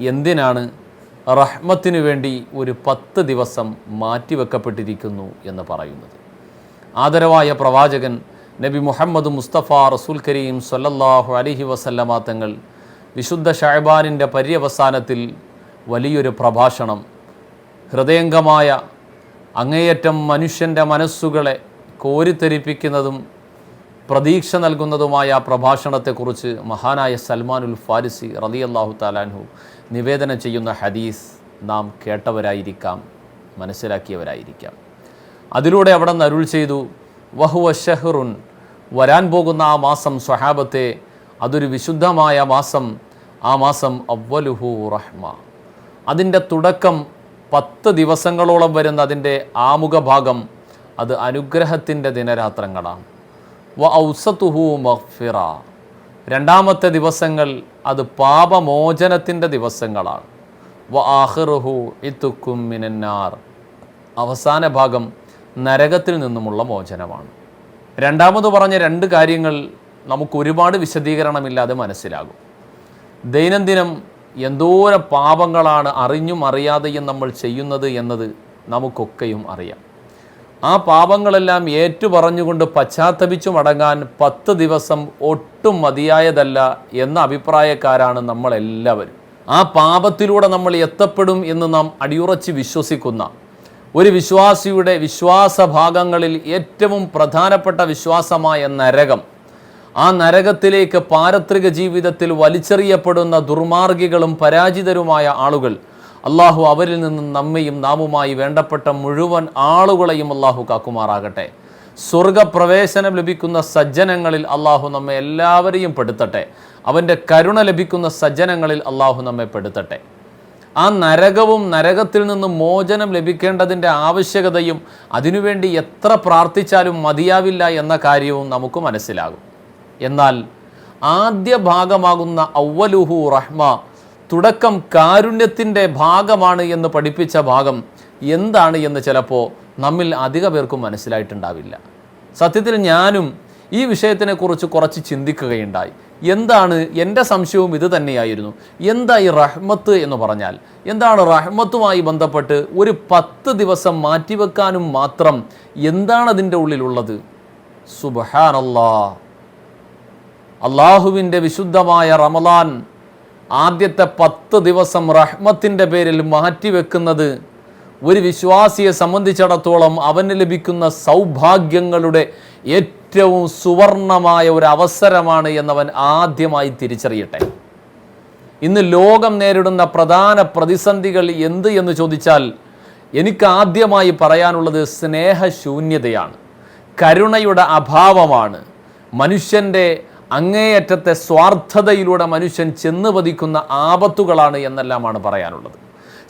എന്തിനാണ് റഹ്മത്തിനു വേണ്ടി ഒരു പത്ത് ദിവസം മാറ്റിവെക്കപ്പെട്ടിരിക്കുന്നു എന്ന് പറയുന്നത്? ആദരവായ പ്രവാചകൻ നബി മുഹമ്മദ് മുസ്തഫ റസൂൽ കരീം സൊല്ലാഹു അലിഹി വസല്ലമ തങ്ങൾ വിശുദ്ധ ഷഹബാനിന്റെ പര്യവസാനത്തിൽ വലിയൊരു പ്രഭാഷണം ഹൃദയംഗമായ അങ്ങേയറ്റം മനുഷ്യന്റെ മനസ്സുകളെ കോരിത്തെരിപ്പിക്കുന്നതും പ്രതീക്ഷ നൽകുന്നതുമായ പ്രഭാഷണത്തെക്കുറിച്ച് മഹാനായ സൽമാനുൽ ഫാരിസി റളിയല്ലാഹു താലാൻഹു നിവേദനം ചെയ്യുന്ന ഹദീസ് നാം കേട്ടവരായിരിക്കാം മനസ്സിലാക്കിയവരായിരിക്കാം. അതിലൂടെ അവിടെ നിന്ന് അരുൾ ചെയ്തു വഹുവ ഷഹറുൻ വരാൻ പോകുന്ന ആ മാസം സ്വഹാബത്തെ അതൊരു വിശുദ്ധമായ മാസം ആ മാസം അവ്വലുഹു റഹ്മ. അതിന്റെ തുടക്കം പത്ത് ദിവസങ്ങളോളം വരുന്ന അതിന്റെ ആമുഖ ഭാഗം അത് അനുഗ്രഹത്തിന്റെ ദിനരാത്രങ്ങളാണ്. വ ഔസത്തുഹു മഹ്ഫിറ രണ്ടാമത്തെ ദിവസങ്ങൾ അത് പാപമോചനത്തിന്റെ ദിവസങ്ങളാണ്. വ ആഹിറുഹു ഇത്തുക്കും മിനന്നാർ. അവസാന ഭാഗം നരകത്തിൽ നിന്നുമുള്ള മോചനമാണ്. രണ്ടാമത് പറഞ്ഞ രണ്ട് കാര്യങ്ങൾ നമുക്ക് ഒരുപാട് വിശദീകരണമില്ലാതെ മനസ്സിലാകും. ദൈനംദിനം എന്തോരം പാപങ്ങളാണ് അറിഞ്ഞും അറിയാതെയും നമ്മൾ ചെയ്യുന്നത് എന്നത് നമുക്കൊക്കെയും അറിയാം. ആ പാപങ്ങളെല്ലാം ഏറ്റുപറഞ്ഞുകൊണ്ട് പശ്ചാത്തപിച്ചു മടങ്ങാൻ പത്ത് ദിവസം ഒട്ടും മതിയായതല്ല എന്ന അഭിപ്രായക്കാരാണ് നമ്മളെല്ലാവരും. ആ പാപത്തിലൂടെ നമ്മൾ എത്തപ്പെടും എന്ന് നാം അടിയുറച്ച് വിശ്വസിക്കുന്ന ഒരു വിശ്വാസിയുടെ വിശ്വാസ ഭാഗങ്ങളിൽ ഏറ്റവും പ്രധാനപ്പെട്ട വിശ്വാസമായ നരകം ആ നരകത്തിലേക്ക് പാരത്രിക ജീവിതത്തിൽ വലിച്ചെറിയപ്പെടുന്ന ദുർമാർഗികളും പരാജിതരുമായ ആളുകൾ അള്ളാഹു അവരിൽ നിന്നും നമ്മയും നാമുമായി വേണ്ടപ്പെട്ട മുഴുവൻ ആളുകളെയും അള്ളാഹു കാക്കുമാറാകട്ടെ. സ്വർഗപ്രവേശനം ലഭിക്കുന്ന സജ്ജനങ്ങളിൽ അള്ളാഹു നമ്മെ എല്ലാവരെയും പെടുത്തട്ടെ. അവന്റെ കരുണ ലഭിക്കുന്ന സജ്ജനങ്ങളിൽ അള്ളാഹു നമ്മെ പെടുത്തട്ടെ. ആ നരകവും നരകത്തിൽ നിന്നും മോചനം ലഭിക്കേണ്ടതിന്റെ ആവശ്യകതയും അതിനുവേണ്ടി എത്ര പ്രാർത്ഥിച്ചാലും മതിയാവില്ല എന്ന കാര്യവും നമുക്ക് മനസ്സിലാകും. എന്നാൽ ആദ്യ ഭാഗമാകുന്ന ഔവലുഹു റഹ്മ തുടക്കം കാരുണ്യത്തിന്റെ ഭാഗമാണ് എന്ന് പഠിപ്പിച്ച ഭാഗം എന്താണ് എന്ന് ചിലപ്പോൾ നമ്മിൽ അധിക പേർക്കും മനസ്സിലായിട്ടുണ്ടാവില്ല. സത്യത്തിൽ ഞാനും ഈ വിഷയത്തിനെക്കുറിച്ച് കുറച്ച് ചിന്തിക്കുകയുണ്ടായി. എന്താണ് എന്റെ സംശയവും ഇത് തന്നെയായിരുന്നു. എന്താ ഈ റഹ്മത്ത് എന്ന് പറഞ്ഞാൽ എന്താണ് റഹ്മത്തുമായി ബന്ധപ്പെട്ട് ഒരു പത്ത് ദിവസം മാറ്റിവെക്കാനും മാത്രം എന്താണ് അതിന്റെ ഉള്ളിലുള്ളത്? സുബഹാനല്ലാ. അള്ളാഹുവിന്റെ വിശുദ്ധമായ റമലാൻ ആദ്യത്തെ പത്ത് ദിവസം റഹ്മത്തിന്റെ പേരിൽ മാറ്റിവെക്കുന്നത് ഒരു വിശ്വാസിയെ സംബന്ധിച്ചിടത്തോളം അവന് ലഭിക്കുന്ന സൗഭാഗ്യങ്ങളുടെ ഏറ്റവും സുവർണമായ ഒരു അവസരമാണ് എന്നവൻ ആദ്യമായി തിരിച്ചറിയട്ടെ. ഇന്ന് ലോകം നേരിടുന്ന പ്രധാന പ്രതിസന്ധികൾ എന്ത് എന്ന് ചോദിച്ചാൽ എനിക്ക് ആദ്യമായി പറയാനുള്ളത് സ്നേഹശൂന്യതയാണ്. കരുണയുടെ അഭാവമാണ്. മനുഷ്യന്റെ അങ്ങേയറ്റത്തെ സ്വാർത്ഥതയിലൂടെ മനുഷ്യൻ ചെന്ന് പതിക്കുന്ന ആപത്തുകളാണ് എന്നെല്ലാമാണ് പറയാനുള്ളത്.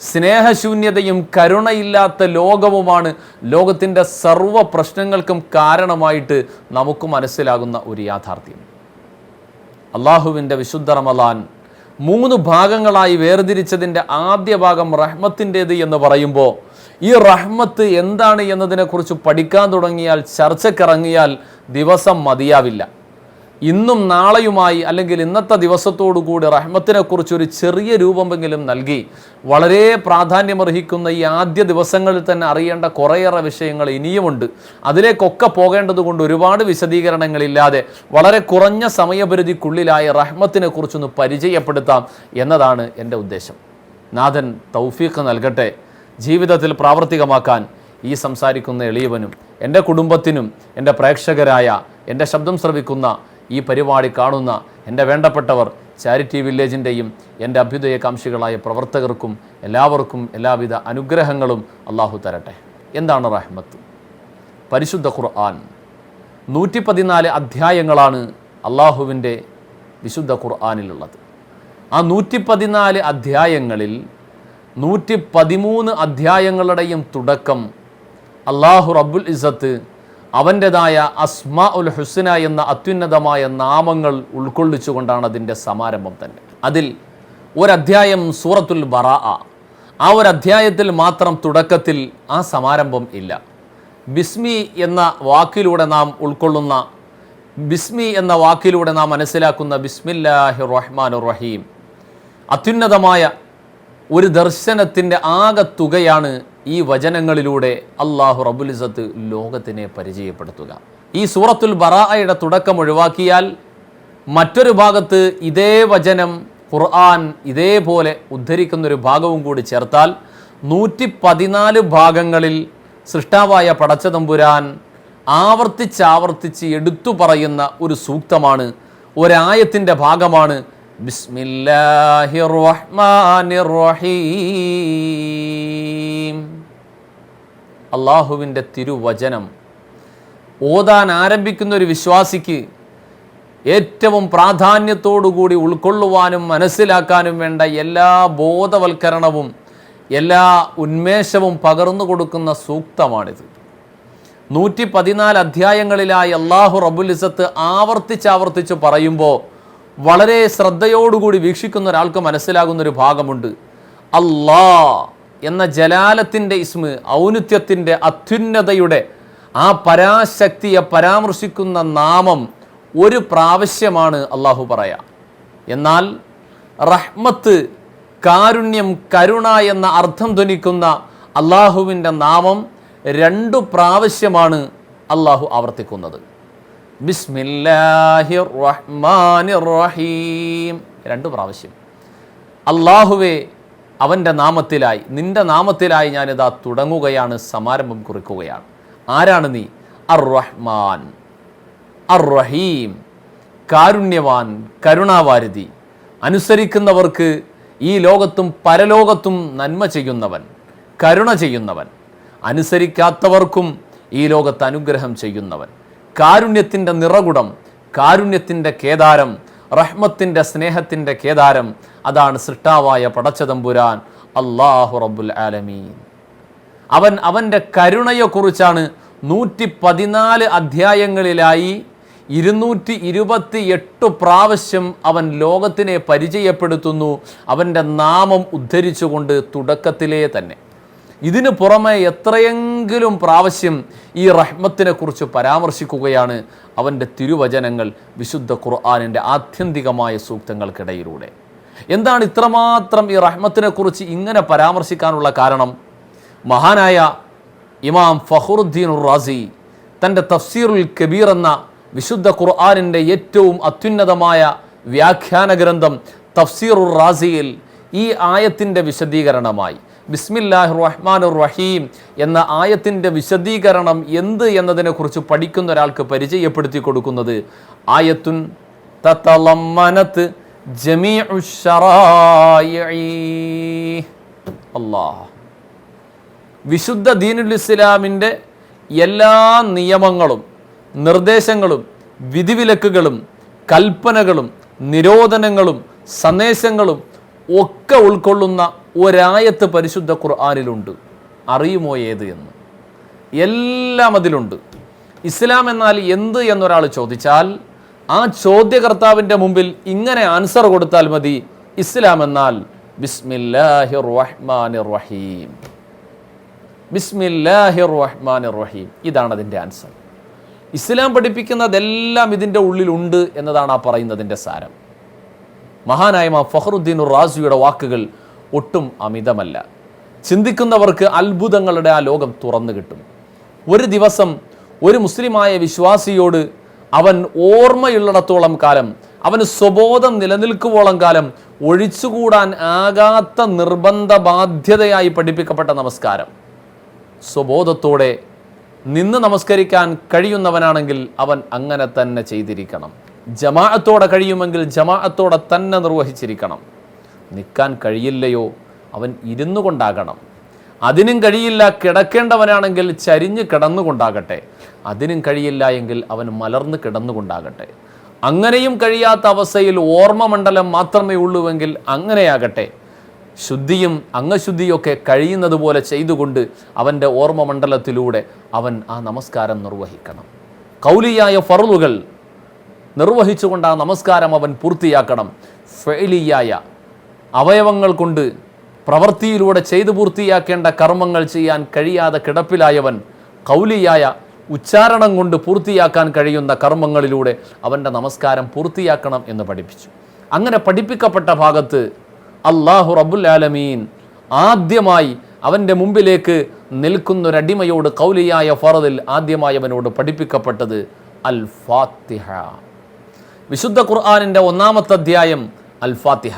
സ്നേഹശൂന്യതയും കരുണയില്ലാത്ത ലോകവുമാണ് ലോകത്തിന്റെ സർവ പ്രശ്നങ്ങൾക്കും കാരണമായിട്ട് നമുക്ക് മനസ്സിലാകുന്ന ഒരു യാഥാർത്ഥ്യം. അള്ളാഹുവിന്റെ വിശുദ്ധ റമലാൻ മൂന്ന് ഭാഗങ്ങളായി വേർതിരിച്ചതിന്റെ ആദ്യ ഭാഗം റഹ്മത്തിന്റേത് എന്ന് പറയുമ്പോൾ ഈ റഹ്മത്ത് എന്താണ് എന്നതിനെക്കുറിച്ച് പഠിക്കാൻ തുടങ്ങിയാൽ ചർച്ചക്കിറങ്ങിയാൽ ദിവസം മതിയാവില്ല. ഇന്നും നാളെയുമായി അല്ലെങ്കിൽ ഇന്നത്തെ ദിവസത്തോടു കൂടി റഹ്മത്തിനെക്കുറിച്ച് ഒരു ചെറിയ രൂപമെങ്കിലും നൽകി. വളരെ പ്രാധാന്യമർഹിക്കുന്ന ഈ ആദ്യ ദിവസങ്ങളിൽ തന്നെ അറിയേണ്ട കുറേയേറെ വിഷയങ്ങൾ ഇനിയുമുണ്ട്. അതിലേക്കൊക്കെ പോകേണ്ടത് കൊണ്ട് ഒരുപാട് വിശദീകരണങ്ങളില്ലാതെ വളരെ കുറഞ്ഞ സമയപരിധിക്കുള്ളിലായ റഹ്മത്തിനെ കുറിച്ചൊന്ന് പരിചയപ്പെടുത്താം എന്നതാണ് എന്റെ ഉദ്ദേശം. നാഥൻ തൗഫീഖ് നൽകട്ടെ. ജീവിതത്തിൽ പ്രാവർത്തികമാക്കാൻ ഈ സംസാരിക്കുന്ന എളിയവനും എന്റെ കുടുംബത്തിനും എന്റെ പ്രേക്ഷകരായ എന്റെ ശബ്ദം ശ്രവിക്കുന്ന ഈ പരിപാടി കാണുന്ന എന്റെ വേണ്ടപ്പെട്ടവർ ചാരിറ്റി വില്ലേജിന്റെയും എന്റെ അഭ്യുദയകാംക്ഷികളായ പ്രവർത്തകർക്കും എല്ലാവർക്കും എല്ലാവിധ അനുഗ്രഹങ്ങളും അള്ളാഹു തരട്ടെ. എന്താണ് റഹ്മത്ത്? പരിശുദ്ധ ഖുർആൻ. നൂറ്റി പതിനാല് അധ്യായങ്ങളാണ് അള്ളാഹുവിന്റെ വിശുദ്ധ ഖുർആാനിലുള്ളത്. ആ നൂറ്റി പതിനാല് അധ്യായങ്ങളിൽ നൂറ്റി പതിമൂന്ന് അധ്യായങ്ങളുടെയും തുടക്കം അള്ളാഹു റബ്ബുൽ ഇസത്ത് അവന്റെതായ അസ്മാ ഉൽ ഹുസ്ന എന്ന അത്യുന്നതമായ നാമങ്ങൾ ഉൾക്കൊള്ളിച്ചുകൊണ്ടാണ് അതിന്റെ സമാരംഭം തന്നെ. അതിൽ ഒരധ്യായം സൂറത്തുൽ ബറാ. ആ ഒരു അധ്യായത്തിൽ മാത്രം തുടക്കത്തിൽ ആ സമാരംഭം ഇല്ല. ബിസ്മി എന്ന വാക്കിലൂടെ നാം ഉൾക്കൊള്ളുന്ന ബിസ്മി എന്ന വാക്കിലൂടെ നാം മനസ്സിലാക്കുന്ന ബിസ്മില്ലാഹി റഹ്മാൻ റഹീം അത്യുന്നതമായ ഒരു ദർശനത്തിന്റെ ആകെ തുകയാണ് ഈ വചനങ്ങളിലൂടെ അള്ളാഹു റബുലിസത്ത് ലോകത്തിനെ പരിചയപ്പെടുത്തുക. ഈ സൂറത്തുൽ ബറാഅയുടെ തുടക്കം ഒഴിവാക്കിയാൽ മറ്റൊരു ഭാഗത്ത് ഇതേ വചനം ഖുർആൻ ഇതേപോലെ ഉദ്ധരിക്കുന്നൊരു ഭാഗവും കൂടി ചേർത്താൽ നൂറ്റി പതിനാല് ഭാഗങ്ങളിൽ സൃഷ്ടാവായ പടച്ചതമ്പുരാൻ ആവർത്തിച്ചാവർത്തിച്ച് എടുത്തു പറയുന്ന ഒരു സൂക്തമാണ് ഒരായത്തിന്റെ ഭാഗമാണ്. ബിസ്മില്ലാഹിർ റഹ്മാനിർ റഹീം. അള്ളാഹുവിന്റെ തിരുവചനം. ഓതാൻ ആരംഭിക്കുന്ന ഒരു വിശ്വാസിക്ക് ഏറ്റവും പ്രാധാന്യത്തോടുകൂടി ഉൾക്കൊള്ളുവാനും മനസ്സിലാക്കാനും വേണ്ട എല്ലാ ബോധവൽക്കരണവും എല്ലാ ഉന്മേഷവും പകർന്നു കൊടുക്കുന്ന സൂക്തമാണിത്. നൂറ്റി പതിനാല് അധ്യായങ്ങളിലായി അള്ളാഹു റബുലിസത്ത് ആവർത്തിച്ചാവർത്തിച്ച് പറയുമ്പോൾ വളരെ ശ്രദ്ധയോടുകൂടി വീക്ഷിക്കുന്ന ഒരാൾക്ക് മനസ്സിലാകുന്ന ഒരു ഭാഗമുണ്ട്. അല്ലാ എന്ന ജലാലത്തിന്റെ ഇസ്മ് ഔന്നിത്യത്തിന്റെ അത്യുന്നതയുടെ ആ പരാശക്തിയെ പരാമർശിക്കുന്ന നാമം ഒരു പ്രാവശ്യമാണ് അള്ളാഹു പറയാ. എന്നാൽ റഹ്മത്ത് കാരുണ്യം കരുണ എന്ന അർത്ഥം ധനിക്കുന്ന അള്ളാഹുവിന്റെ നാമം രണ്ടു പ്രാവശ്യമാണ് അള്ളാഹു ആവർത്തിക്കുന്നത്. ബിസ്മില്ലാഹിർ റഹ്മാനിർ റഹീം. രണ്ട് പ്രാവശ്യം. അള്ളാഹുവെ അവന്റെ നാമത്തിലായി നിന്റെ നാമത്തിലായി ഞാനിതാ തുടങ്ങുകയാണ് സമാരംഭം കുറിക്കുകയാണ്. ആരാണ് നീ? അർ റഹ്മാൻ അർ റഹീം കാരുണ്യവാൻ കരുണാവാരിധി. അനുസരിക്കുന്നവർക്ക് ഈ ലോകത്തും പരലോകത്തും നന്മ ചെയ്യുന്നവൻ കരുണ ചെയ്യുന്നവൻ. അനുസരിക്കാത്തവർക്കും ഈ ലോകത്ത് അനുഗ്രഹം ചെയ്യുന്നവൻ. കാരുണ്യത്തിന്റെ നിറകുടം കാരുണ്യത്തിന്റെ കേദാരം റഹ്മത്തിന്റെ സ്നേഹത്തിന്റെ കേദാരം അതാണ് സൃഷ്ടാവായ പടച്ചതമ്പുരാൻ അള്ളാഹു റബ്ബുൽ ആലമീൻ. അവൻ അവന്റെ കരുണയെക്കുറിച്ചാണ് നൂറ്റി പതിനാല് അധ്യായങ്ങളിലായി ഇരുന്നൂറ്റി ഇരുപത്തി എട്ട് പ്രാവശ്യം അവൻ ലോകത്തിനെ പരിചയപ്പെടുത്തുന്നു. അവന്റെ നാമം ഉദ്ധരിച്ചുകൊണ്ട് തുടക്കത്തിലേ തന്നെ. ഇതിനു പുറമെ എത്രയെങ്കിലും പ്രാവശ്യം ഈ റഹ്മത്തിനെ കുറിച്ച് പരാമർശിക്കുകയാണ് അവന്റെ തിരുവചനങ്ങൾ വിശുദ്ധ ഖുർആാനിന്റെ ആത്യന്തികമായ സൂക്തങ്ങൾക്കിടയിലൂടെ. എന്താണ് ഇത്രമാത്രം ഈ റഹ്മത്തിനെ കുറിച്ച് ഇങ്ങനെ പരാമർശിക്കാനുള്ള കാരണം? മഹാനായ ഇമാം ഫഹറുദ്ദീൻ റാസി തന്റെ തഫ്സീറുൽ കബീർ എന്ന വിശുദ്ധ ഖുർആാനിന്റെ ഏറ്റവും അത്യുന്നതമായ വ്യാഖ്യാന ഗ്രന്ഥം തഫ്സീറുർ റാസിയിൽ ഈ ആയത്തിന്റെ വിശദീകരണമായി. ബിസ്മില്ലാഹ് റഹ്മാൻ റഹീം എന്ന ആയത്തിന്റെ വിശദീകരണം എന്ത് എന്നതിനെക്കുറിച്ച് പഠിക്കുന്ന ഒരാൾക്ക് പരിചയപ്പെടുത്തി കൊടുക്കുന്നത് ആയത്തുൻ തതളമ്മനത്ത് അല്ലാഹ്. വിശുദ്ധ ദീനുൽ ഇസ്ലാമിന്റെ എല്ലാ നിയമങ്ങളും നിർദ്ദേശങ്ങളും വിധിവിലക്കുകളും കൽപ്പനകളും നിരോധനങ്ങളും സന്ദേശങ്ങളും ഒക്കെ ഉൾക്കൊള്ളുന്ന ഒരായത്ത് പരിശുദ്ധ ഖുർആാനിലുണ്ട്. അറിയുമോ ഏത് എന്ന്? എല്ലാം അതിലുണ്ട്. ഇസ്ലാം എന്നാൽ എന്ത് എന്നൊരാൾ ചോദിച്ചാൽ ആ ചോദ്യകർത്താവിന്റെ മുമ്പിൽ ഇങ്ങനെ ആൻസർ കൊടുത്താൽ മതി. ഇസ്ലാം എന്നാൽ ബിസ്മില്ലാഹിർ റഹ്മാനിർ റഹീം ബിസ്മില്ലാഹിർ റഹ്മാനിർ റഹീം ഇതാണ് അതിന്റെ ആൻസർ ഇസ്ലാം പഠിപ്പിക്കുന്നതെല്ലാം ഇതിന്റെ ഉള്ളിലുണ്ട് എന്നതാണ് ആ പറയുന്നതിന്റെ സാരം. മഹാനായ ഫഹറുദ്ദീൻ റാസിയുടെ വാക്കുകൾ ഒട്ടും അമിതമല്ല. ചിന്തിക്കുന്നവർക്ക് അത്ഭുതങ്ങളുടെ ആ ലോകം തുറന്നു കിട്ടും. ഒരു ദിവസം ഒരു മുസ്ലിമായ വിശ്വാസിയോട് അവൻ ഓർമ്മയുള്ളിടത്തോളം കാലം അവന് സ്വബോധം നിലനിൽക്കുവോളം കാലം ഒഴിച്ചുകൂടാൻ ആകാത്ത നിർബന്ധ ബാധ്യതയായി പഠിപ്പിക്കപ്പെട്ട നമസ്കാരം. സ്വബോധത്തോടെ നിന്ന് നമസ്കരിക്കാൻ കഴിയുന്നവനാണെങ്കിൽ അവൻ അങ്ങനെ തന്നെ ചെയ്തിരിക്കണം. ജമാഅത്തോടെ കഴിയുമെങ്കിൽ ജമാഅത്തോടെ തന്നെ നിർവഹിച്ചിരിക്കണം. നിൽക്കാൻ കഴിയില്ലയോ? അവൻ ഇരുന്നു കൊണ്ടാകണം അതിനും കഴിയില്ല കിടക്കേണ്ടവനാണെങ്കിൽ ചരിഞ്ഞ് കിടന്നുകൊണ്ടാകട്ടെ. അതിനും കഴിയില്ല എങ്കിൽ അവൻ മലർന്ന് കിടന്നുകൊണ്ടാകട്ടെ. അങ്ങനെയും കഴിയാത്ത അവസ്ഥയിൽ ഓർമ്മമണ്ഡലം മാത്രമേ ഉള്ളൂവെങ്കിൽ അങ്ങനെയാകട്ടെ. ശുദ്ധിയും അംഗശുദ്ധിയൊക്കെ കഴിയുന്നത് പോലെ ചെയ്തുകൊണ്ട് അവന്റെ ഓർമ്മമണ്ഡലത്തിലൂടെ അവൻ ആ നമസ്കാരം നിർവഹിക്കണം. കൗലിയായ ഫറുലുകൾ നിർവഹിച്ചുകൊണ്ട് ആ നമസ്കാരം അവൻ പൂർത്തിയാക്കണം. ഫെയിലിയായ അവയവങ്ങൾ കൊണ്ട് പ്രവൃത്തിയിലൂടെ ചെയ്തു പൂർത്തിയാക്കേണ്ട കർമ്മങ്ങൾ ചെയ്യാൻ കഴിയാതെ കിടപ്പിലായവൻ കൗലിയായ ഉച്ചാരണം കൊണ്ട് പൂർത്തിയാക്കാൻ കഴിയുന്ന കർമ്മങ്ങളിലൂടെ അവന്റെ നമസ്കാരം പൂർത്തിയാക്കണം എന്ന് പഠിപ്പിച്ചു. അങ്ങനെ പഠിപ്പിക്കപ്പെട്ട ഭാഗത്ത് അള്ളാഹു റബുൽ ആലമീൻ ആദ്യമായി അവന്റെ മുമ്പിലേക്ക് നിൽക്കുന്നൊരടിമയോട് കൗലിയായ ഫറദിൽ ആദ്യമായി അവനോട് പഠിപ്പിക്കപ്പെട്ടത് അൽ ഫാത്തിഹ വിശുദ്ധ ഖുർആാനിന്റെ ഒന്നാമത്തെ അധ്യായം അൽ ഫാത്തിഹ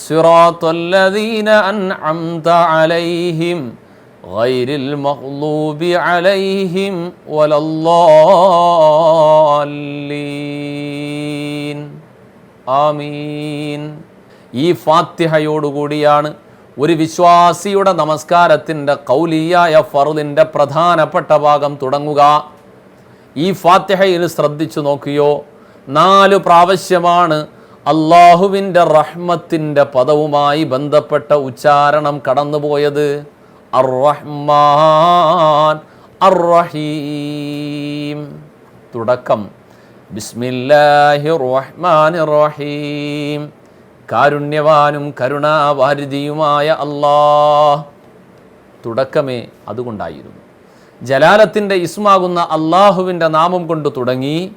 صراط الذين أنعمت عليهم غير المغضوب عليهم ولا الضالين ആമീൻ ഈ ഫാത്തിഹയോടുകൂടിയാണ് ഒരു വിശ്വാസിയുടെ നമസ്കാരത്തിൻ്റെ കൗലിയായ ഫറുദിൻ്റെ പ്രധാനപ്പെട്ട ഭാഗം തുടങ്ങുക ഈ ഫാത്തിഹയിൽ ശ്രദ്ധിച്ചു നോക്കിയോ നാല് പ്രാവശ്യമാണ് അള്ളാഹുവിന്റെ റഹ്മത്തിന്റെ പദവുമായി ബന്ധപ്പെട്ട ഉച്ചാരണം കടന്നുപോയത് അർ റഹ്മാൻ അർ റഹീം തുടക്കം. ബിസ്മില്ലാഹി റഹ്മാൻ റഹീം കാരുണ്യവാനും കരുണാവാരിതിയുമായ അല്ലാഹ്. തുടക്കമേ അതുകൊണ്ടായിരുന്നു. ജലാലത്തിന്റെ ഇസ്മാകുന്ന അള്ളാഹുവിന്റെ നാമം കൊണ്ട് തുടങ്ങി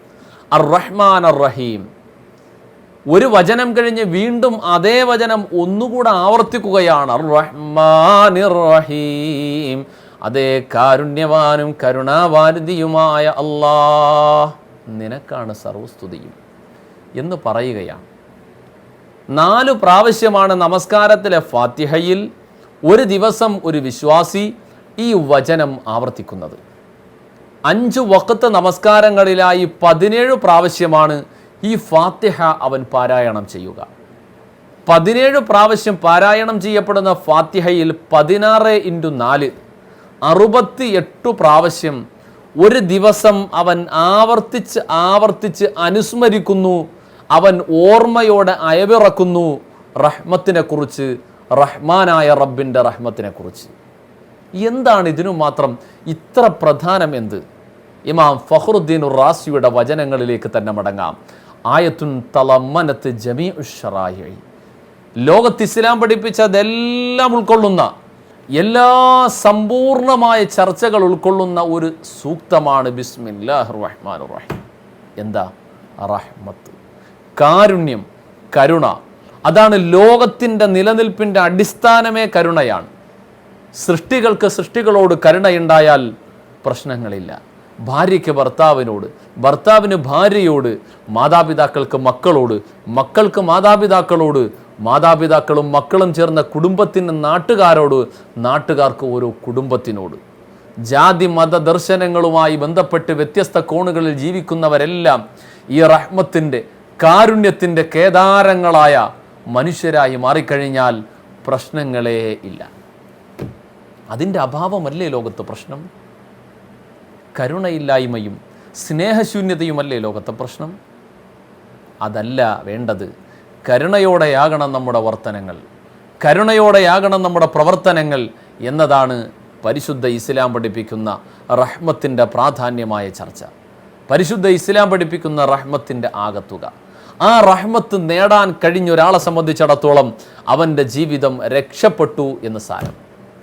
അർ റഹ്മാൻ അർ റഹീം ഒരു വചനം കഴിഞ്ഞ് വീണ്ടും അതേ വചനം ഒന്നുകൂടെ ആവർത്തിക്കുകയാണ്. റഹീം അതേ കാരുണ്യവാനും കരുണാവാരുതിയുമായ അല്ലാഹ് നിനക്കാണ് സർവസ്തുതിയും എന്ന് പറയുകയാണ്. നാലു പ്രാവശ്യമാണ് നമസ്കാരത്തിലെ ഫാത്തിഹയിൽ ഒരു ദിവസം ഒരു വിശ്വാസി ഈ വചനം ആവർത്തിക്കുന്നത്. അഞ്ച് വക്കത്ത് നമസ്കാരങ്ങളിലായി പതിനേഴ് പ്രാവശ്യമാണ് ഈ ഫാത്തിഹ അവൻ പാരായണം ചെയ്യുക. പതിനേഴ് പ്രാവശ്യം പാരായണം ചെയ്യപ്പെടുന്ന ഫാത്തിഹയിൽ പതിനാറ് ഇന്റു നാല് അറുപത്തി എട്ട് പ്രാവശ്യം ഒരു ദിവസം അവൻ ആവർത്തിച്ച് ആവർത്തിച്ച് അനുസ്മരിക്കുന്നു അവൻ ഓർമ്മയോടെ അയവിറക്കുന്നു റഹ്മത്തിനെ കുറിച്ച് റഹ്മാനായ റബ്ബിന്റെ റഹ്മത്തിനെ കുറിച്ച്. എന്താണ് ഇതിനു മാത്രം ഇത്ര പ്രധാനം എന്ത്? ഇമാം ഫഹറുദ്ദീൻ റാസിയുടെ വചനങ്ങളിലേക്ക് തന്നെ മടങ്ങാം. ആയത്തുൻ തലമ്മനത്ത് ജമീ ഉഷറായി ലോകത്ത് ഇസ്ലാം പഠിപ്പിച്ചതെല്ലാം ഉൾക്കൊള്ളുന്ന എല്ലാ സമ്പൂർണമായ ചർച്ചകൾ ഉൾക്കൊള്ളുന്ന ഒരു സൂക്തമാണ് ബിസ്മില്ലാഹ് റഹ്മാൻ റഹീം. എന്താ? റഹ്മത്ത് കാരുണ്യം കരുണ. അതാണ് ലോകത്തിന്റെ നിലനിൽപ്പിന്റെ അടിസ്ഥാനമേ കരുണയാണ്. സൃഷ്ടികൾക്ക് സൃഷ്ടികളോട് കരുണയുണ്ടായാൽ പ്രശ്നങ്ങളില്ല. ഭാര്യയ്ക്ക് ഭർത്താവിനോട് ഭർത്താവിന് ഭാര്യയോട് മാതാപിതാക്കൾക്ക് മക്കളോട് മക്കൾക്ക് മാതാപിതാക്കളോട് മാതാപിതാക്കളും മക്കളും ചേർന്ന കുടുംബത്തിന് നാട്ടുകാരോട് നാട്ടുകാർക്ക് ഓരോ കുടുംബത്തിനോട്. ജാതി മത ദർശനങ്ങളുമായി ബന്ധപ്പെട്ട് വ്യത്യസ്ത കോണുകളിൽ ജീവിക്കുന്നവരെല്ലാം ഈ റഹ്മത്തിന്റെ കാരുണ്യത്തിന്റെ കേദാരങ്ങളായ മനുഷ്യരായി മാറിക്കഴിഞ്ഞാൽ പ്രശ്നങ്ങളേ ഇല്ല. അതിന്റെ അഭാവമല്ലേ ലോകത്ത് പ്രശ്നം? കരുണയില്ലായ്മയും സ്നേഹശൂന്യതയുമല്ലേ ലോകത്തെ പ്രശ്നം? അതല്ല വേണ്ടത്. കരുണയോടെയാകണം നമ്മുടെ വർത്തനങ്ങൾ. കരുണയോടെയാകണം നമ്മുടെ പ്രവർത്തനങ്ങൾ എന്നതാണ് പരിശുദ്ധ ഇസ്ലാം പഠിപ്പിക്കുന്ന റഹ്മത്തിന്റെ പ്രാധാന്യമായ ചർച്ച. പരിശുദ്ധ ഇസ്ലാം പഠിപ്പിക്കുന്ന റഹ്മത്തിന്റെ ആകത്തുക. ആ റഹ്മത്ത് നേടാൻ കഴിഞ്ഞ ഒരാളെ സംബന്ധിച്ചിടത്തോളം അവന്റെ ജീവിതം രക്ഷപ്പെട്ടു എന്ന് സാരം.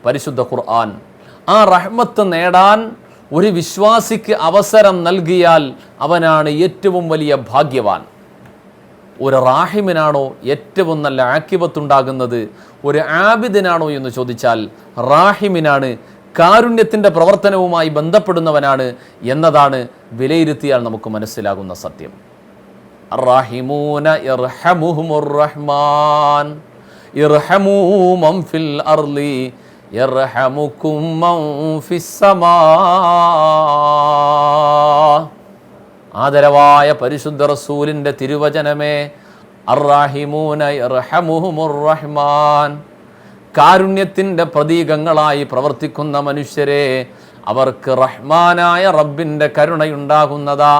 പരിശുദ്ധ ഖുർആൻ ആ റഹ്മത്ത് നേടാൻ ഒരു വിശ്വാസിക്ക് അവസരം നൽകിയാൽ അവനാണ് ഏറ്റവും വലിയ ഭാഗ്യവാൻ. ഒരു റാഹിമിനാണോ ഏറ്റവും നല്ല ആക്കിപത്തുണ്ടാകുന്നത്? ഒരു ആബിദിനാണോ എന്ന് ചോദിച്ചാൽ റാഹിമിനാണ് കാരുണ്യത്തിന്റെ പ്രവർത്തനവുമായി ബന്ധപ്പെടുന്നവനാണ് എന്നതാണ് വിലയിരുത്തിയാൽ നമുക്ക് മനസ്സിലാകുന്ന സത്യം. റഹിമൂന ഇർഹമുഹുമുർ റഹ്മാൻ ഇർഹമൂ മംഫിൽ അർലി يرحمكم من في السماء ആദരവായ പരിശുദ്ധ റസൂലിൻ്റെ തിരുവചനമേ അർറാഹിമൂന യർഹമുഹുമുർ റഹ്മാൻ കാരുണ്യത്തിൻ്റെ പ്രതീകങ്ങളായി പ്രവർത്തിക്കുന്ന മനുഷ്യരെ അവർക്ക് റഹ്മാനായ റബ്ബിൻ്റെ കരുണയുണ്ടാകുന്നതാ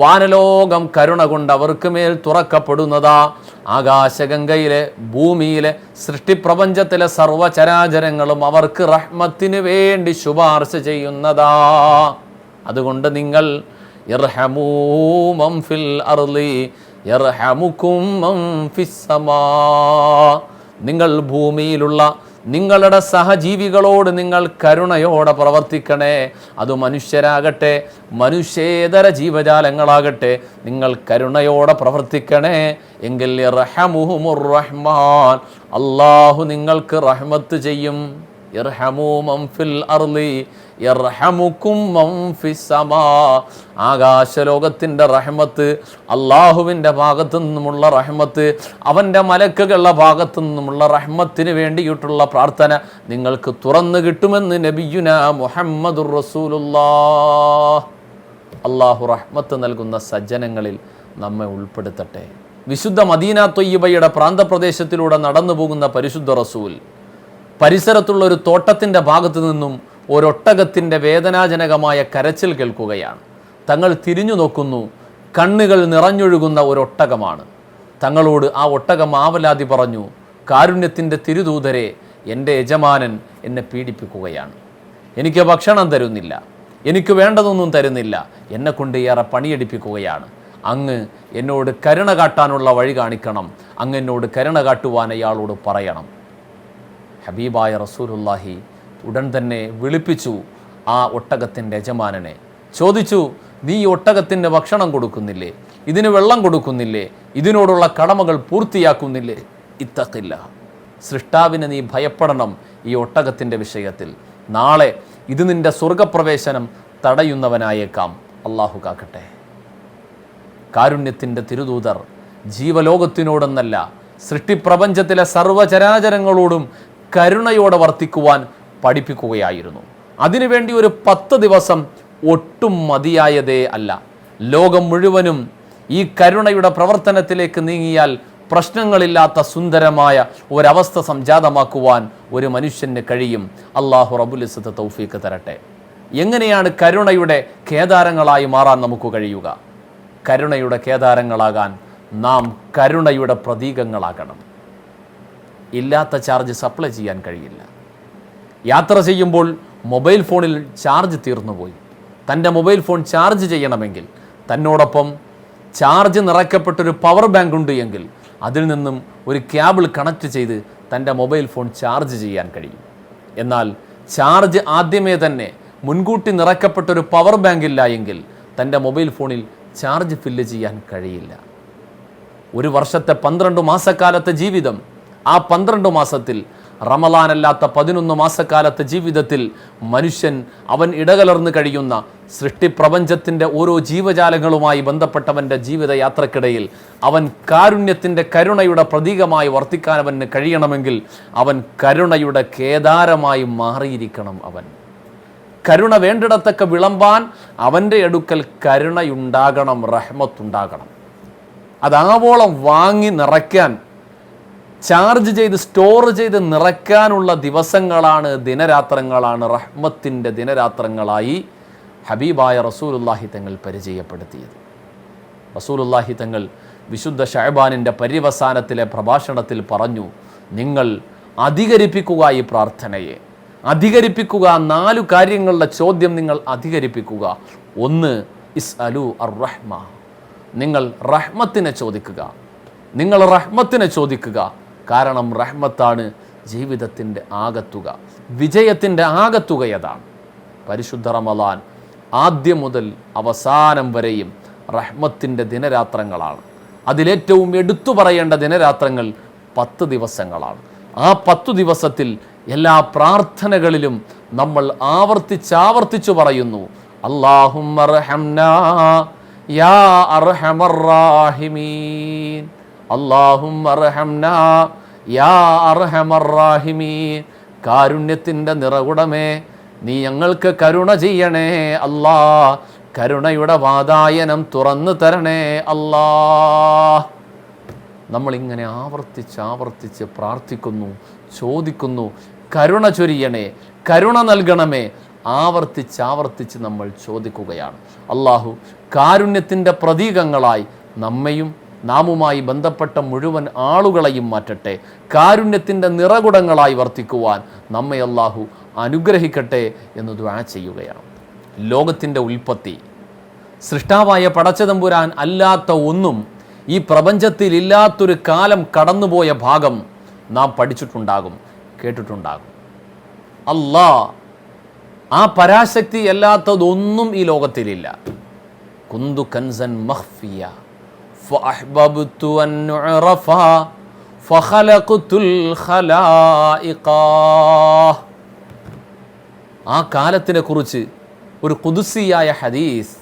വാനലോകം കരുണ കൊണ്ട് അവർക്ക് മേൽ തുറക്കപ്പെടുന്നതാ ആകാശഗംഗയിലെ ഭൂമിയിലെ സൃഷ്ടിപ്രപഞ്ചത്തിലെ സർവചരാചരങ്ങളും അവർക്ക് റഹ്മത്തിന് വേണ്ടി ശുപാർശ ചെയ്യുന്നതാ. അതുകൊണ്ട് നിങ്ങൾ നിങ്ങൾ ഭൂമിയിലുള്ള നിങ്ങളുടെ സഹജീവികളോട് നിങ്ങൾ കരുണയോടെ പ്രവർത്തിക്കണേ. അത് മനുഷ്യരാകട്ടെ മനുഷ്യേതര ജീവജാലങ്ങളാകട്ടെ നിങ്ങൾ കരുണയോടെ പ്രവർത്തിക്കണേ. എങ്കിൽ ഇർഹമുഹുമുർ റഹ്മാൻ. അള്ളാഹു നിങ്ങൾക്ക് റഹ്മത്ത് ചെയ്യും. ആകാശലോകത്തിന്റെ റഹ്മത്ത് അള്ളാഹുവിന്റെ ഭാഗത്തു നിന്നുമുള്ള റഹ്മത്ത് അവന്റെ മലക്കുകളുടെ ഭാഗത്തു നിന്നുമുള്ള റഹ്മത്തിന് വേണ്ടിയിട്ടുള്ള പ്രാർത്ഥന നിങ്ങൾക്ക് തുറന്നു കിട്ടുമെന്ന് നബിയുന റസൂലുല്ലാ അള്ളാഹു റഹ്മത്ത് നൽകുന്ന സജ്ജനങ്ങളിൽ നമ്മെ ഉൾപ്പെടുത്തട്ടെ. വിശുദ്ധ മദീന തൊയ്യബയുടെ പ്രാന്തപ്രദേശത്തിലൂടെ നടന്നു പോകുന്ന പരിശുദ്ധ റസൂൽ പരിസരത്തുള്ള ഒരു തോട്ടത്തിന്റെ ഭാഗത്തു നിന്നും ഒരൊട്ടകത്തിന്റെ വേദനാജനകമായ കരച്ചിൽ കേൾക്കുകയാണ്. തങ്ങൾ തിരിഞ്ഞു നോക്കുന്നു. കണ്ണുകൾ നിറഞ്ഞൊഴുകുന്ന ഒരൊട്ടകമാണ്. തങ്ങളോട് ആ ഒട്ടകം ആവലാതി പറഞ്ഞു കാരുണ്യത്തിന്റെ തിരുദൂതരെ എന്റെ യജമാനൻ എന്നെ പീഡിപ്പിക്കുകയാണ്. എനിക്ക് ഭക്ഷണം തരുന്നില്ല. എനിക്ക് വേണ്ടതൊന്നും തരുന്നില്ല. എന്നെ കൊണ്ട് ഏറെ പണിയെടുപ്പിക്കുകയാണ്. അങ്ങ് എന്നോട് കരുണ കാട്ടാനുള്ള വഴി കാണിക്കണം. അങ്ങ് എന്നോട് കരുണ കാട്ടുവാൻ അയാളോട് പറയണം. ഹബീബായ റസൂലുല്ലാഹി ഉടൻ തന്നെ വിളിപ്പിച്ചു ആ ഒട്ടകത്തിന്റെ യജമാനനെ. ചോദിച്ചു നീ ഈ ഒട്ടകത്തിന് ഭക്ഷണം കൊടുക്കുന്നില്ലേ? ഇതിന് വെള്ളം കൊടുക്കുന്നില്ലേ? ഇതിനോടുള്ള കടമകൾ പൂർത്തിയാക്കുന്നില്ലേ? ഇത്തക്കില്ല സൃഷ്ടാവിനെ നീ ഭയപ്പെടണം ഈ ഒട്ടകത്തിന്റെ വിഷയത്തിൽ. നാളെ ഇത് നിന്റെ സ്വർഗപ്രവേശനം തടയുന്നവനായേക്കാം. അള്ളാഹു കാക്കട്ടെ. കാരുണ്യത്തിന്റെ തിരുദൂതർ ജീവലോകത്തിനോടെന്നല്ല സൃഷ്ടിപ്രപഞ്ചത്തിലെ സർവചരാചരങ്ങളോടും കരുണയോടെ വർത്തിക്കുവാൻ പഠിപ്പിക്കുകയായിരുന്നു. അതിനുവേണ്ടി ഒരു പത്ത് ദിവസം ഒട്ടും മതിയായതേ അല്ല. ലോകം മുഴുവനും ഈ കരുണയുടെ പ്രവർത്തനത്തിലേക്ക് നീങ്ങിയാൽ പ്രശ്നങ്ങളില്ലാത്ത സുന്ദരമായ ഒരവസ്ഥ സംജാതമാക്കുവാൻ ഒരു മനുഷ്യന് കഴിയും. അള്ളാഹു റബുലിസത്ത് തൗഫീക്ക് തരട്ടെ. എങ്ങനെയാണ് കരുണയുടെ കേദാരങ്ങളായി മാറാൻ നമുക്ക് കഴിയുക? കരുണയുടെ കേദാരങ്ങളാകാൻ നാം കരുണയുടെ പ്രതീകങ്ങളാകണം. ഇല്ലാത്ത ചാർജ് സപ്ലൈ ചെയ്യാൻ കഴിയില്ല. യാത്ര ചെയ്യുമ്പോൾ മൊബൈൽ ഫോണിൽ ചാർജ് തീർന്നുപോയി. തന്റെ മൊബൈൽ ഫോൺ ചാർജ് ചെയ്യണമെങ്കിൽ തന്നോടൊപ്പം ചാർജ് നിറയ്ക്കപ്പെട്ടൊരു പവർ ബാങ്ക് ഉണ്ട് എങ്കിൽ അതിൽ നിന്നും ഒരു ക്യാബിൾ കണക്ട് ചെയ്ത് തന്റെ മൊബൈൽ ഫോൺ ചാർജ് ചെയ്യാൻ കഴിയും. എന്നാൽ ചാർജ് ആദ്യമേ തന്നെ മുൻകൂട്ടി നിറയ്ക്കപ്പെട്ടൊരു പവർ ബാങ്ക് ഇല്ല എങ്കിൽ തന്റെ മൊബൈൽ ഫോണിൽ ചാർജ് ഫില്ല് ചെയ്യാൻ കഴിയില്ല. ഒരു വർഷത്തെ പന്ത്രണ്ട് മാസക്കാലത്തെ ജീവിതം ആ പന്ത്രണ്ട് മാസത്തിൽ റമലാനല്ലാത്ത പതിനൊന്ന് മാസക്കാലത്തെ ജീവിതത്തിൽ മനുഷ്യൻ അവൻ ഇടകലർന്നു കഴിയുന്ന സൃഷ്ടിപ്രപഞ്ചത്തിന്റെ ഓരോ ജീവജാലങ്ങളുമായി ബന്ധപ്പെട്ടവന്റെ ജീവിതയാത്രക്കിടയിൽ അവൻ കാരുണ്യത്തിന്റെ കരുണയുടെ പ്രതീകമായി വർത്തിക്കാൻ അവന് കഴിയണമെങ്കിൽ അവൻ കരുണയുടെ കേദാരമായി മാറിയിരിക്കണം അവൻ. കരുണ വേണ്ടിടത്തൊക്കെ വിളമ്പാൻ അവന്റെ അടുക്കൽ കരുണയുണ്ടാകണം റഹ്മത്തുണ്ടാകണം. അതാവോളം വാങ്ങി നിറയ്ക്കാൻ ചാർജ് ചെയ്ത് സ്റ്റോർ ചെയ്ത് നിറയ്ക്കാനുള്ള ദിവസങ്ങളാണ് ദിനരാത്രങ്ങളാണ് റഹ്മത്തിന്റെ ദിനരാത്രങ്ങളായി ഹബീബായ റസൂലുല്ലാഹി തങ്ങൾ പരിചയപ്പെടുത്തിയത്. റസൂലുല്ലാഹി തങ്ങൾ വിശുദ്ധ ഷഹബാനിന്റെ പര്യവസാനത്തിലെ പ്രഭാഷണത്തിൽ പറഞ്ഞു നിങ്ങൾ അധികരിപ്പിക്കുക ഈ പ്രാർത്ഥനയെ. അധികരിപ്പിക്കുക നാലു കാര്യങ്ങളുടെ ചോദ്യം നിങ്ങൾ അധികരിപ്പിക്കുക. ഒന്ന് ഇസ് അലു അർ റഹ്മ നിങ്ങൾ റഹ്മത്തിനെ ചോദിക്കുക. നിങ്ങൾ റഹ്മത്തിനെ ചോദിക്കുക. കാരണം റഹ്മത്താണ് ജീവിതത്തിന്റെ ആകത്തുക. വിജയത്തിന്റെ ആകത്തുകയതാണ് പരിശുദ്ധ റമലാൻ ആദ്യം മുതൽ അവസാനം വരെയും റഹ്മത്തിന്റെ ദിനരാത്രങ്ങളാണ്. അതിലേറ്റവും എടുത്തു പറയേണ്ട ദിനരാത്രങ്ങൾ പത്ത് ദിവസങ്ങളാണ്. ആ പത്തു ദിവസത്തിൽ എല്ലാ പ്രാർത്ഥനകളിലും നമ്മൾ ആവർത്തിച്ചാവർത്തിച്ചു പറയുന്നു അള്ളാഹും യാ അർഹമർ യാ കാരുണ്യത്തിന്റെ നിറകുടമേ നീ ഞങ്ങൾക്ക് കരുണ ചെയ്യണേ അല്ലാ കരുണയുടെ വാതായനം തുറന്നു തരണേ അല്ലാ നമ്മളിങ്ങനെ ആവർത്തിച്ച് ആവർത്തിച്ച് പ്രാർത്ഥിക്കുന്നു ചോദിക്കുന്നു കരുണ ചൊരിയണേ കരുണ നൽകണമേ ആവർത്തിച്ച് ആവർത്തിച്ച് നമ്മൾ ചോദിക്കുകയാണ്. അള്ളാഹു കാരുണ്യത്തിന്റെ പ്രതീകങ്ങളായി നമ്മയും നാമുമായി ബന്ധപ്പെട്ട മുഴുവൻ ആളുകളെയും മാറ്റട്ടെ. കാരുണ്യത്തിന്റെ നിറകുടങ്ങളായി വർത്തിക്കുവാൻ നമ്മെ അള്ളാഹു അനുഗ്രഹിക്കട്ടെ എന്ന് ദ്വാ ചെയ്യുകയാണ്. ലോകത്തിന്റെ ഉൽപ്പത്തി. സൃഷ്ടാവായ പടച്ചതമ്പുരാൻ അല്ലാത്ത ഒന്നും ഈ പ്രപഞ്ചത്തിൽ ഇല്ലാത്തൊരു കാലം കടന്നുപോയ ഭാഗം നാം പഠിച്ചിട്ടുണ്ടാകും കേട്ടിട്ടുണ്ടാകും. അല്ലാ ആ പരാശക്തി അല്ലാത്തതൊന്നും ഈ ലോകത്തിലില്ല. കുന്തു കൻസൻ മഖ്ഫിയ ആ കാലത്തിനെ കുറിച്ച് ഒരു കുതുസിയായ ഹദീസ്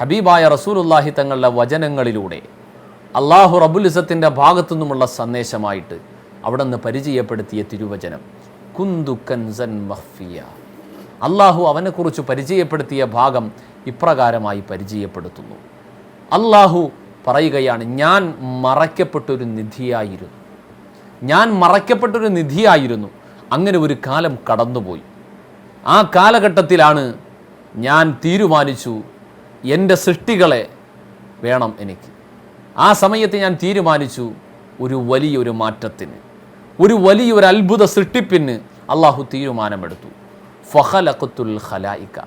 ഹബീബായ റസൂലുല്ലാഹി തങ്ങളുടെ വചനങ്ങളിലൂടെ അള്ളാഹു റബുലിസത്തിന്റെ ഭാഗത്തു നിന്നുമുള്ള സന്ദേശമായിട്ട് അവിടെ നിന്ന് പരിചയപ്പെടുത്തിയ തിരുവചനം. കുന്തു കൻസൻ മഹ്ഫിയ. അള്ളാഹു അവനെക്കുറിച്ച് പരിചയപ്പെടുത്തിയ ഭാഗം ഇപ്രകാരമായി പരിചയപ്പെടുത്തുന്നു. അള്ളാഹു പറയുകയാണ് ഞാൻ മറയ്ക്കപ്പെട്ടൊരു നിധിയായിരുന്നു. ഞാൻ മറയ്ക്കപ്പെട്ടൊരു നിധിയായിരുന്നു. അങ്ങനെ ഒരു കാലം കടന്നുപോയി. ആ കാലഘട്ടത്തിലാണ് ഞാൻ തീരുമാനിച്ചു എന്റെ സൃഷ്ടികളെ വേണം എനിക്ക്. ആ സമയത്ത് ഞാൻ തീരുമാനിച്ചു ഒരു വലിയൊരു മാറ്റത്തിന് ഒരു വലിയൊരു അത്ഭുത സൃഷ്ടിപ്പിന് അള്ളാഹു തീരുമാനമെടുത്തു. ഫഹലഖത്തുൽ ഖലായിക്ക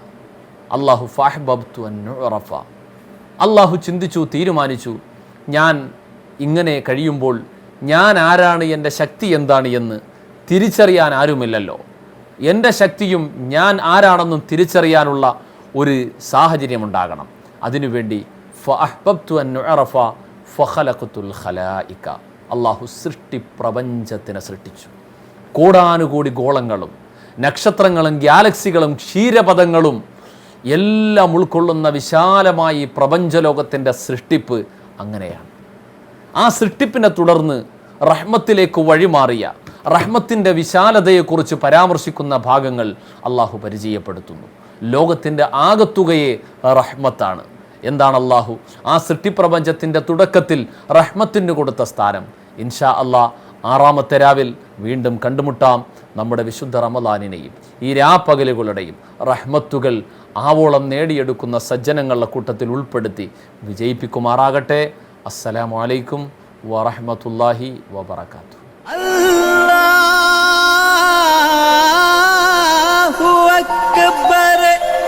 അള്ളാഹു ഫാഹ്ബബ്തു അന്നുറഫ അള്ളാഹു ചിന്തിച്ചു തീരുമാനിച്ചു ഞാൻ ഇങ്ങനെ കഴിയുമ്പോൾ ഞാൻ ആരാണ് എന്റെ ശക്തി എന്താണ് എന്ന് തിരിച്ചറിയാൻ ആരുമില്ലല്ലോ. എന്റെ ശക്തിയും ഞാൻ ആരാണെന്നും തിരിച്ചറിയാനുള്ള ഒരു സാഹചര്യം ഉണ്ടാകണം. അതിനുവേണ്ടി അള്ളാഹു സൃഷ്ടി പ്രപഞ്ചത്തിനെ സൃഷ്ടിച്ചു. കോടാനുകൂടി ഗോളങ്ങളും നക്ഷത്രങ്ങളും ഗാലക്സികളും ക്ഷീരപഥങ്ങളും എല്ലാം ഉൾക്കൊള്ളുന്ന വിശാലമായി പ്രപഞ്ചലോകത്തിന്റെ സൃഷ്ടിപ്പ് അങ്ങനെയാണ്. ആ സൃഷ്ടിപ്പിനെ തുടർന്ന് റഹ്മത്തിലേക്ക് വഴിമാറിയ റഹ്മത്തിന്റെ വിശാലതയെക്കുറിച്ച് പരാമർശിക്കുന്ന ഭാഗങ്ങൾ അള്ളാഹു പരിചയപ്പെടുത്തുന്നു. ലോകത്തിന്റെ ആകത്തുകയെ റഹ്മത്താണ്. എന്താണ് അള്ളാഹു? ആ സൃഷ്ടിപ്രപഞ്ചത്തിന്റെ തുടക്കത്തിൽ റഹ്മത്തിന് കൊടുത്ത സ്ഥാനം. ഇൻഷാ അള്ളാഹ് ആറാമത്തെ രാവിൽ വീണ്ടും കണ്ടുമുട്ടാം നമ്മുടെ വിശുദ്ധ റമദാനിനെയും ഈ രാപ്പകലുകളുടെയും റഹ്മത്തുകൾ ആവോളം നേടിയെടുക്കുന്ന സജ്ജനങ്ങളുടെ കൂട്ടത്തിൽ ഉൾപ്പെടുത്തി വിജയിപ്പിക്കുമാറാകട്ടെ. അസ്സലാമു അലൈക്കും വറഹമത്തല്ലാഹി വബർക്കാത്തു അല്ലാഹു അക്ബർ.